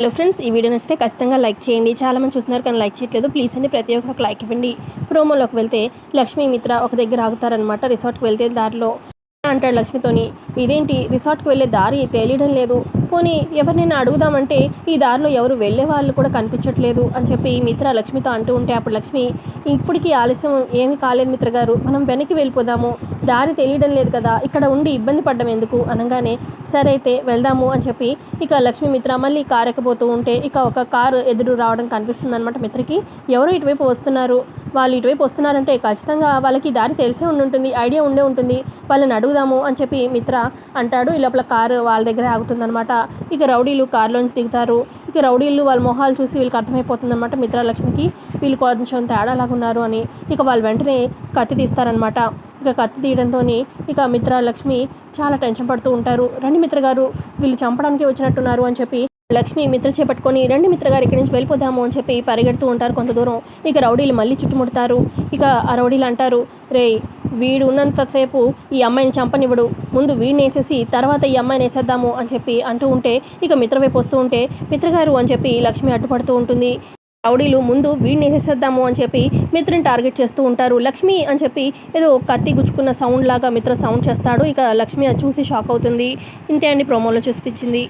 Hello friends ఈ video నచ్చితే ఖచ్చితంగా లైక్ చేయండి. చాలా మంది చూస్తున్నారు కానీ లైక్ చేయట్లేదు. ప్లీజ్ అండి ప్రతి ఒక్కరికి లైక్ ఇవ్వండి. ప్రోమోలోకి వెళ్తే లక్ష్మీ మిత్ర ఒక దగ్గర ఆగుతారనమాట రిసార్ట్కి వెళ్తే దారిలో అంటాడు లక్ష్మితోని. ఇదేంటి? రిసార్ట్కి వెళ్ళే దారి తెలియడం లేదు. పోనీ ఎవరినైనా అడుగుదామంటే ఈ దారిలో ఎవరు వెళ్ళే వాళ్ళు కూడా కనిపించట్లేదు అని చెప్పి మిత్ర లక్ష్మితో అంటూ ఉంటే అప్పుడు లక్ష్మి ఇప్పటికీ ఆలస్యం ఏమీ కాలేదు మిత్ర గారు. మనం వెనక్కి వెళ్ళిపోదాము. దారి తెలియడం లేదు కదా. ఇక్కడ ఉండి ఇబ్బంది పడ్డం ఎందుకు? అనగానే సరే అయితే వెళ్దాము అని చెప్పి ఇక లక్ష్మి మిత్ర మళ్ళీ కారు ఎక్కబోతూ ఉంటే ఇక ఒక కారు ఎదురు రావడం కనిపిస్తుంది అనమాట మిత్రకి. ఎవరో ఇటువైపు వస్తున్నారు? వాళ్ళు ఇటువైపు వస్తున్నారంటే ఖచ్చితంగా వాళ్ళకి దారి తెలిసే ఉండి ఉంటుంది ఐడియా ఉండే ఉంటుంది. వాళ్ళని అడుగుదాము అని చెప్పి మిత్ర అంటాడు. ఈ లోపల కారు వాళ్ళ దగ్గర ఆగుతుందనమాట ఇక రౌడీలు కారులోంచి దిగుతారు. ఇక రౌడీలు వాళ్ళ మొహాలు చూసి వీళ్ళకి అర్థమైపోతుందన్నమాట మిత్రాలక్ష్మికి. వీళ్ళు కొంచెం తేడాలాగా ఉన్నారు అని ఇక వాళ్ళు వెంటనే కత్తి తీస్తారనమాట ఇక కత్తి తీయడంతో ఇక మిత్రాలక్ష్మి చాలా టెన్షన్ పడుతూ ఉంటారు. రండి మిత్ర గారు వీళ్ళు చంపడానికి వచ్చినట్టున్నారు అని చెప్పి లక్ష్మి మిత్ర చేపట్టుకొని రండి మిత్ర గారు ఇక్కడి నుంచి వెళ్ళిపోదాము అని చెప్పి పరిగెడుతూ ఉంటారు కొంత దూరం. ఇక రౌడీలు మళ్ళీ చుట్టుముడతారు. ఇక ఆ రౌడీలు అంటారు రే వీడు ఉన్నంతసేపు ఈ అమ్మాయిని చంపనివ్వడు. ముందు వీడిని వేసేసి తర్వాత ఈ అమ్మాయిని వేసేద్దాము అని చెప్పి అంటూ ఉంటే ఇక మిత్ర వైపు వస్తూ ఉంటే మిత్రగారు అని చెప్పి లక్ష్మి అడ్డుపడుతూ ఉంటుంది. రౌడీలు ముందు వీడిని వేసేద్దాము అని చెప్పి మిత్రని టార్గెట్ చేస్తూ ఉంటారు. లక్ష్మి అని చెప్పి ఏదో కత్తి గుచ్చుకున్న సౌండ్ లాగా మిత్ర సౌండ్ చేస్తాడు. ఇక లక్ష్మి అది చూసి షాక్ అవుతుంది. ఇంతే అండి. ప్రోమోలో చూసిపించింది